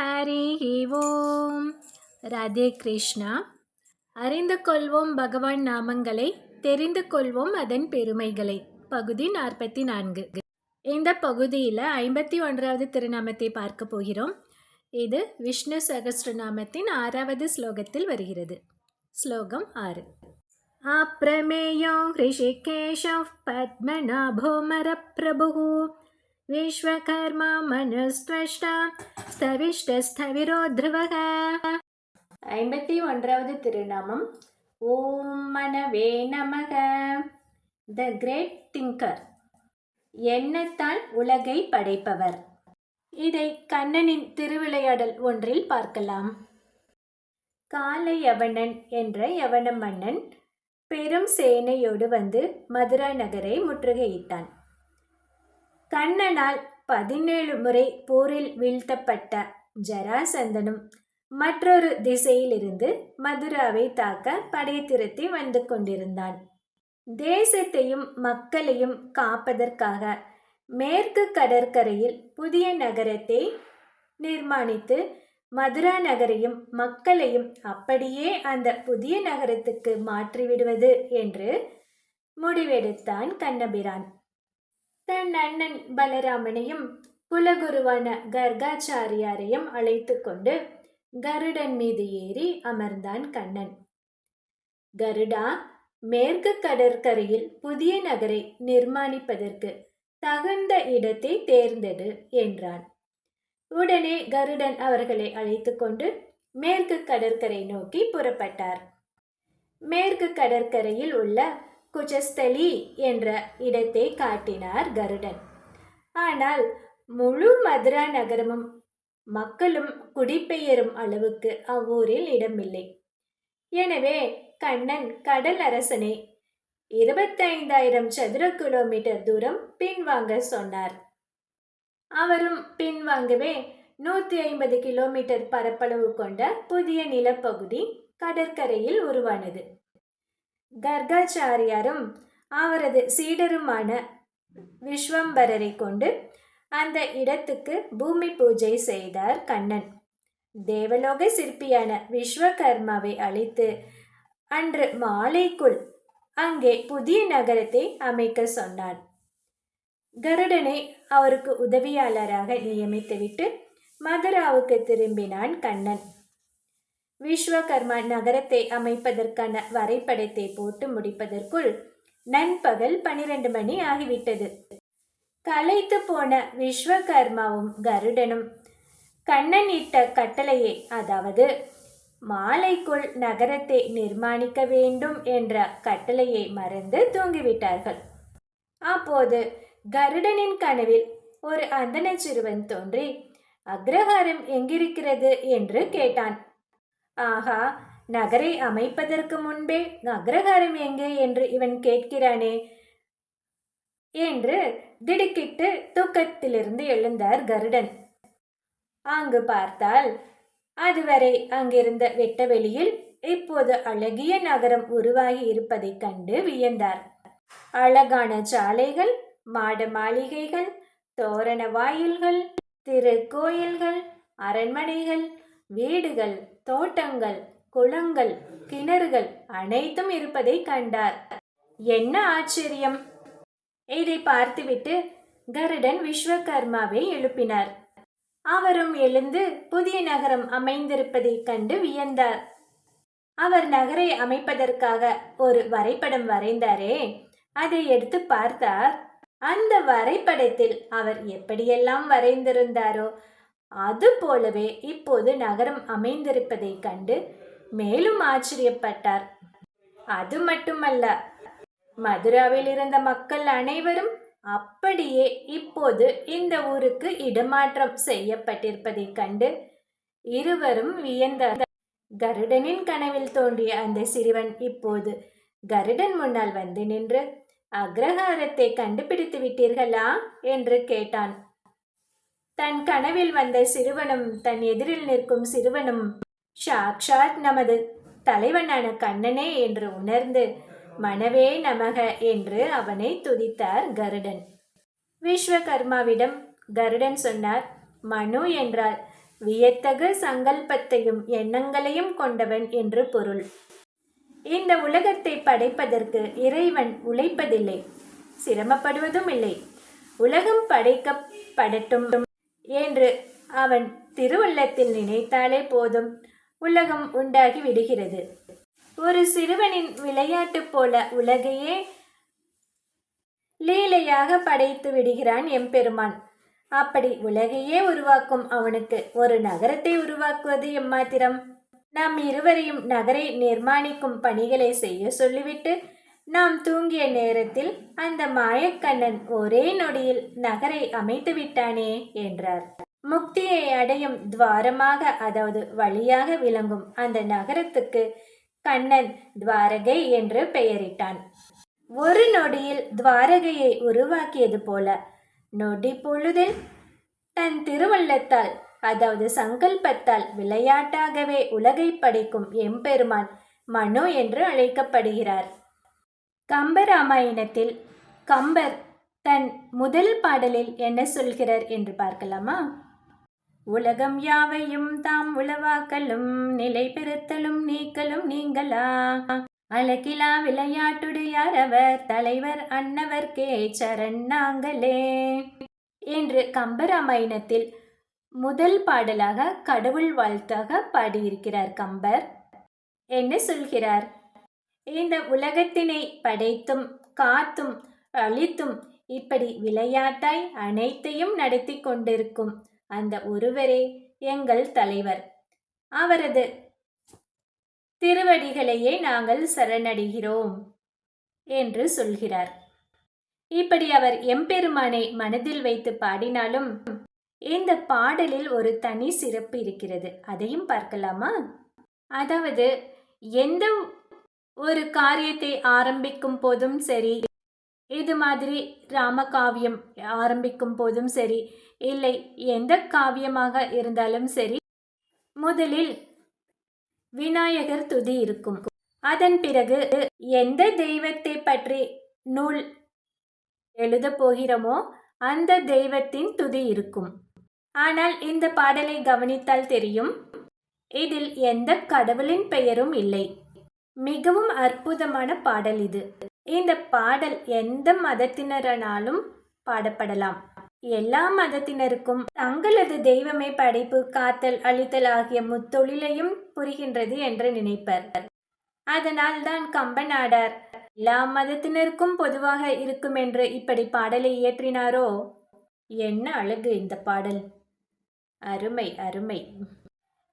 ஹரி ஓம். ராதே கிருஷ்ணா. அறிந்து கொள்வோம் பகவான் நாமங்களை தெரிந்து கொள்வோம் அதன் பெருமைகளை. பகுதி நாற்பத்தி நான்கு. இந்த பகுதியில் ஐம்பத்தி ஒன்றாவது திருநாமத்தை பார்க்க போகிறோம். இது விஷ்ணு சகஸ்ரநாமத்தின் ஆறாவது ஸ்லோகத்தில் வருகிறது. ஸ்லோகம் ஆறு. அப்பிரமேயோ ரிஷிகேஷ பத்மநாபோமரப்பிரபு विश्वकर्मा मनस्त्वष्टा ஸ்தவிஷ்டஸ்தவிரோ த்ருவக ஐம்பத்தி ஒன்றாவது திருநாமம் ஓம் மனவே நமக த கிரேட் திங்கர் எண்ணத்தால் உலகை படைப்பவர் இதை கண்ணனின் திருவிளையாடல் ஒன்றில் பார்க்கலாம் காலை யவனன் என்ற யவன மன்னன் பெரும் சேனையோடு வந்து மதுரா நகரை முற்றுகையிட்டான் கண்ணனால் பதினேழு முறை போரில் வீழ்த்தப்பட்ட ஜராசந்தனும் மற்றொரு திசையிலிருந்து மதுராவை தாக்க படை திருத்தி வந்து கொண்டிருந்தான். தேசத்தையும் மக்களையும் காப்பதற்காக மேற்கு கடற்கரையில் புதிய நகரத்தை நிர்மாணித்து மதுரா நகரையும் மக்களையும் அப்படியே அந்த புதிய நகரத்துக்கு மாற்றிவிடுவது என்று முடிவெடுத்தான் கண்ணபிரான். தன் அண்ணன் பலராமனையும் குலகுருவான கர்காச்சாரியாரையும் அழைத்து கொண்டு கருடன் மீது ஏறி அமர்ந்தான் கண்ணன். கருடா மேற்கு கடற்கரையில் புதிய நகரை நிர்மாணிப்பதற்கு தகுந்த இடத்தை தேர்ந்தெடு என்றான். உடனே கருடன் அவர்களை அழைத்து கொண்டு மேற்கு கடற்கரை நோக்கி புறப்பட்டார். மேற்கு கடற்கரையில் உள்ள குஜஸ்தலி என்ற இடத்தை காட்டினார் கருடன். ஆனால் முழு மதுரா நகரமும் மக்களும் குடிபெயரும் அளவுக்கு அவ்வூரில் இடமில்லை. எனவே கண்ணன் கடல் அரசனை இருபத்தைந்தாயிரம் சதுர கிலோமீட்டர் தூரம் பின்வாங்க சொன்னார். அவரும் பின்வாங்கவே நூற்றி ஐம்பது கிலோமீட்டர் பரப்பளவு கொண்ட புதிய நிலப்பகுதி கடற்கரையில் உருவானது. கர்காச்சாரியாரும் அவரது சீடருமான விஸ்வம்பரரை கொண்டு அந்த இடத்துக்கு பூமி பூஜை செய்தார் கண்ணன். தேவலோக சிற்பியான விஸ்வகர்மாவை அழைத்து அன்று மாலைக்குள் அங்கே புதிய நகரத்தை அமைக்க சொன்னான். கருடனை அவருக்கு உதவியாளராக நியமித்துவிட்டு மதுராவுக்கு திரும்பினான் கண்ணன். விஸ்வகர்மா நகரத்தை அமைப்பதற்கான வரைபடத்தை போட்டு முடிப்பதற்குள் நண்பகல் பனிரெண்டு மணி ஆகிவிட்டது. களைத்து போன விஸ்வகர்மாவும் கருடனும் கண்ணன் இட்ட கட்டளையை அதாவது மாலைக்குள் நகரத்தை நிர்மாணிக்க வேண்டும் என்ற கட்டளையை மறந்து தூங்கிவிட்டார்கள். அப்போது கருடனின் கனவில் ஒரு அந்தன சிறுவன் தோன்றி அக்ரஹாரம் எங்கிருக்கிறது? என்று கேட்டான். ஆஹா நகரை அமைப்பதற்கு முன்பே நகரகாரம் எங்கே என்று இவன் கேட்கிறானே என்று திடுக்கிட்டு தூக்கத்திலிருந்து எழுந்தார் கருடன். அங்கு பார்த்தால் அதுவரை அங்கிருந்த வெட்டவெளியில் இப்போது அழகிய நகரம் உருவாகி இருப்பதைக் கண்டு வியந்தார். அழகான சாலைகள் மாட மாளிகைகள் தோரண வாயில்கள் திருக்கோயில்கள் அரண்மனைகள் வீடுகள் தோட்டங்கள் குளங்கள் கிணறுகள் அனைத்தும் இருப்பதை கண்டார். என்ன ஆச்சரியம்! இதை பார்த்துவிட்டு கருடன் விஸ்வகர்மாவை எழுப்பினார். அவரும் எழுந்து புதிய நகரம் அமைந்திருப்பதைக் கண்டு வியந்தார். அவர் நகரை அமைப்பதற்காக ஒரு வரைபடம் வரைந்தாரே அதை எடுத்து பார்த்தார். அந்த வரைபடத்தில் அவர் எப்படியெல்லாம் வரைந்திருந்தாரோ அது போலவே இப்போது நகரம் அமைந்திருப்பதைக் கண்டு மேலும் ஆச்சரியப்பட்டார். அது மட்டுமல்ல மதுராவில் இருந்த மக்கள் அனைவரும் அப்படியே இப்போது இந்த ஊருக்கு இடமாற்றம் செய்யப்பட்டிருப்பதைக் கண்டு இருவரும் வியந்த கருடனின் கனவில் தோன்றிய அந்த சிறுவன் இப்போது கருடன் முன்னால் வந்து நின்று அக்ரஹாரத்தை கண்டுபிடித்து விட்டீர்களா? என்று கேட்டான். தன் கனவில் வந்த சிறுவனும் தன் எதிரில் நிற்கும் சிறுவனும் சாக்ஷாத் நமது தலைவனான கண்ணனே என்று உணர்ந்து மனவே நமக என்று அவனை துதித்தார் கருடன். விஸ்வகர்மாவிடம் கருடன் சொன்னார் மனு என்றால் வியத்தகு சங்கல்பத்தையும் எண்ணங்களையும் கொண்டவன் என்று பொருள். இந்த உலகத்தை படைப்பதற்கு இறைவன் உழைப்பதில்லை சிரமப்படுவதும் இல்லை. உலகம் படைக்கப்படட்டும் என்று அவன் திருவுள்ளத்தில் நினைத்தாலே போதும். உலகம் உண்டாகி விடுகிறது. ஒரு சிறுவனின் விளையாட்டு போல உலகையே லீலையாக படைத்து விடுகிறான் எம்பெருமான். அப்படி உலகையே உருவாக்கும் அவனுக்கு ஒரு நகரத்தை உருவாக்குவது எம்மாத்திரம்? நாம் இருவரையும் நகரை நிர்மாணிக்கும் பணிகளை செய்ய சொல்லிவிட்டு நாம் தூங்கிய நேரத்தில் அந்த மாயக்கண்ணன் ஒரே நொடியில் நகரை அமைத்து விட்டானே என்றார். முக்தியை அடையும் துவாரமாக அதாவது வழியாக விளங்கும் அந்த நகரத்துக்கு கண்ணன் துவாரகை என்று பெயரிட்டான். ஒரு நொடியில் துவாரகையை உருவாக்கியது போல நொடி பொழுதில் தன் திருவள்ளத்தால் அதாவது சங்கல்பத்தால் விளையாட்டாகவே உலகை படைக்கும் எம்பெருமான் மனு என்று அழைக்கப்படுகிறார். கம்பராமாயணத்தில் கம்பர் தன் முதல் பாடலில் என்ன சொல்கிறார் என்று பார்க்கலாமா? உலகம் யாவையும் தாம் உளவாக்கலும் நிலை பெறுத்தலும் நீக்கலும் நீங்களா? அழகிலா விளையாட்டுடையார் அவர் தலைவர் அன்னவர்க்கே சரண் நாங்களே. என்று கம்பராமாயணத்தில் முதல் பாடலாக கடவுள் வாழ்த்தாக பாடியிருக்கிறார் கம்பர். என்ன சொல்கிறார்? இந்த உலகத்தினை படைத்தும் காத்தும் அழித்தும் இப்படி விளையாட்டாய் அனைத்தையும் நடத்தி கொண்டிருக்கும் அந்த ஒருவரே எங்கள் தலைவர். அவரது திருவடிகளையே நாங்கள் சரணடைகிறோம் என்று சொல்கிறார். இப்படி அவர் எம்பெருமானை மனதில் வைத்து பாடினாலும் இந்த பாடலில் ஒரு தனி சிறப்பு இருக்கிறது. அதையும் பார்க்கலாமா? அதாவது எந்த ஒரு காரியத்தை ஆரம்பிக்கும் போதும் சரி. இது மாதிரி ராமகாவியம் ஆரம்பிக்கும் போதும் சரி. இல்லை எந்த காவியமாக இருந்தாலும் சரி. முதலில் விநாயகர் துதி இருக்கும். அதன் பிறகு எந்த தெய்வத்தை பற்றி நூல் எழுத போகிறோமோ அந்த தெய்வத்தின் துதி இருக்கும். ஆனால் இந்த பாடலை கவனித்தால் தெரியும். இதில் எந்த கடவுளின் பெயரும் இல்லை. மிகவும் அற்புதமான பாடல் இது. இந்த பாடல் எந்த மதத்தினரானாலும் பாடப்படலாம். எல்லா மதத்தினருக்கும் தங்களது தெய்வமே படைப்பு காத்தல் அழித்தல் ஆகிய முத்தொழிலையும் புரிகின்றது என்று நினைப்பர். அதனால் தான் கம்பநாடார் எல்லா மதத்தினருக்கும் பொதுவாக இருக்கும் என்று இப்படி பாடலை இயற்றினாரோ? என்ன அழகு இந்த பாடல். அருமை அருமை.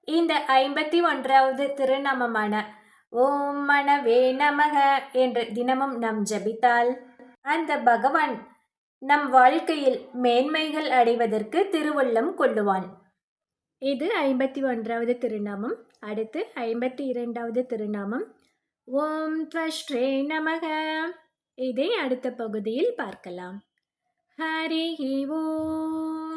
இந்த ஐம்பத்தி ஒன்றாவது திருநாமமான ஓம் மனவே நமக என்று தினமும் நம் ஜபித்தால் அந்த பகவான் நம் வாழ்க்கையில் மேன்மைகள் அடைவதற்கு திருவள்ளம் கொள்ளுவான். இது ஐம்பத்தி ஒன்றாவது திருநாமம். அடுத்து ஐம்பத்தி இரண்டாவது திருநாமம். ஓம் த்வஷ்ரே நமக. இதை அடுத்த பகுதியில் பார்க்கலாம். ஹரி ஓம்.